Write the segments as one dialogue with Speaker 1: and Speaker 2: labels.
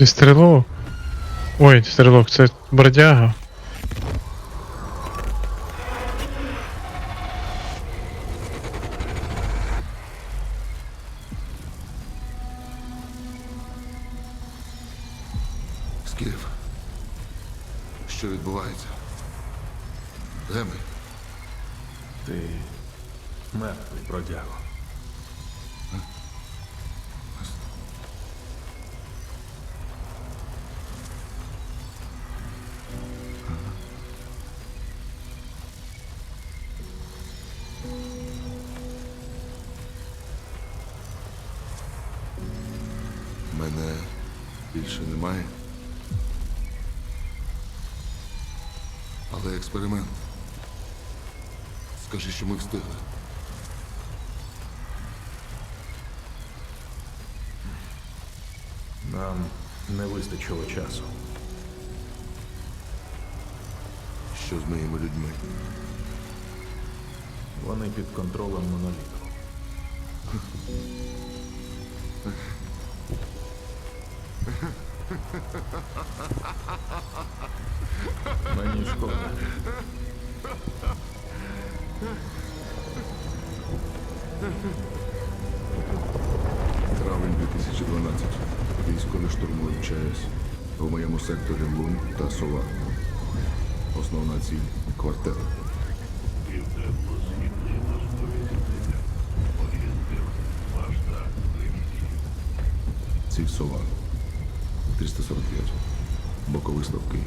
Speaker 1: Ти стрілок? Ой, стрілок, це бродяга.
Speaker 2: Скіф. Що відбувається? Де ми?
Speaker 3: Ти мертвий бродяго.
Speaker 2: Мене більше немає. Але експеримент. Скажи, що ми встигли.
Speaker 3: Нам не вистачило часу.
Speaker 2: Що з моїми людьми?
Speaker 3: Вони під контролем моноліту. Мені шкода.
Speaker 2: Травень 2012. Військові штурмують ЧАЕС. У моєму секторі Лун та Сова. Основна ціль квартет. Ціль Сова. 345. Боковий ставки.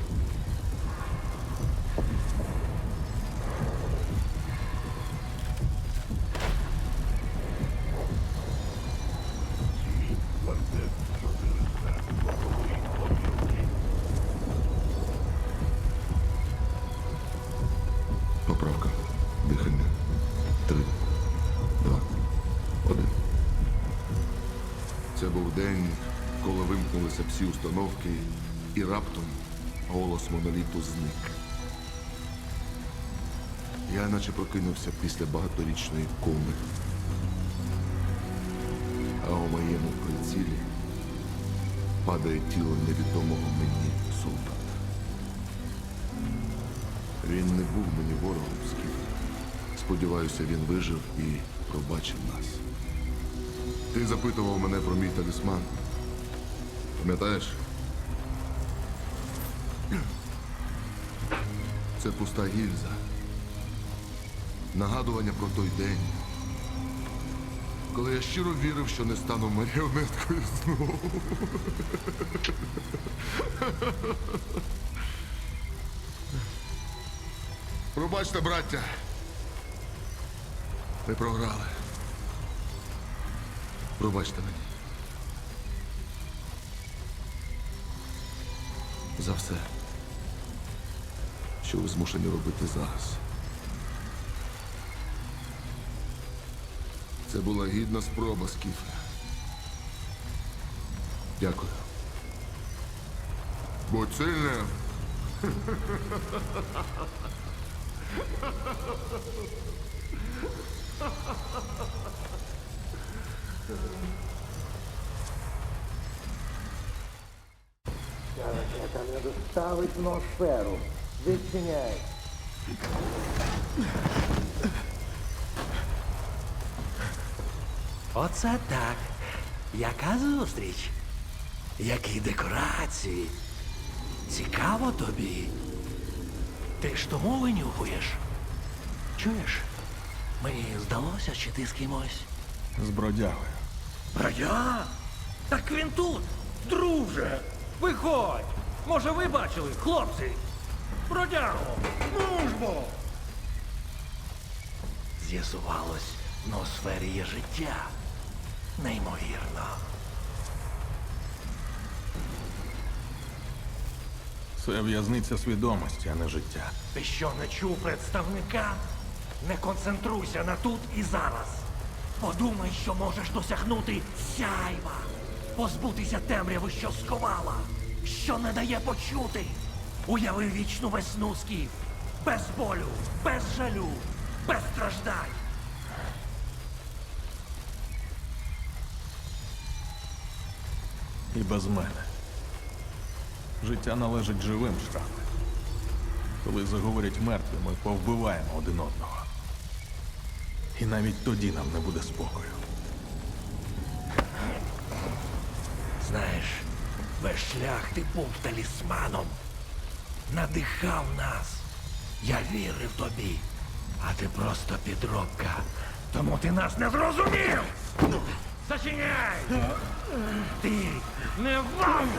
Speaker 2: Поправка. Дихання. Три. Два. Один. Це був день, коли вимкнулися всі установки, і раптом голос моноліту зник. Я наче прокинувся після багаторічної коми. А у моєму прицілі падає тіло невідомого мені солдата. Він не був мені ворогом, Скіф. Сподіваюся, він вижив і пробачив нас. Ти запитував мене про мій талісман. Пам'ятаєш? Це пуста гільза. Нагадування про той день, коли я щиро вірив, що не стану маріонеткою знову. Пробачте, браття. Ви програли. Пробачте мені. За все, що ви змушені робити зараз. Це була гідна спроба, Скіфе. Дякую. Будь сильним.
Speaker 4: в ноосферу. Відчиняй.
Speaker 5: Оце так. Яка зустріч? Які декорації? Цікаво тобі. Ти ж тому винюхуєш? Чуєш? Мені здалося, чи ти з кимось?
Speaker 3: З бродягою.
Speaker 5: Бродя? Так він тут. Друже, виходь. Може, ви бачили, хлопці? Бродягу, ну ж бо. З'ясувалось, в ноосфері є життя. Неймовірно.
Speaker 3: Це в'язниця свідомості, а не життя.
Speaker 5: Ти що не чув представника? Не концентруйся на тут і зараз. Подумай, що можеш досягнути сяйва, позбутися темряви, що сховала, що не дає почути. Уяви вічну весну скіф, без болю, без жалю, без страждань.
Speaker 3: І без мене. Життя належить живим штам. Коли заговорять мертві, ми повбиваємо один одного. І навіть тоді нам не буде спокою.
Speaker 5: Весь шлях ти був талісманом. Надихав нас. Я вірив тобі. А ти просто підробка. Тому ти нас не зрозумів. Зачиняй! Ти не варний!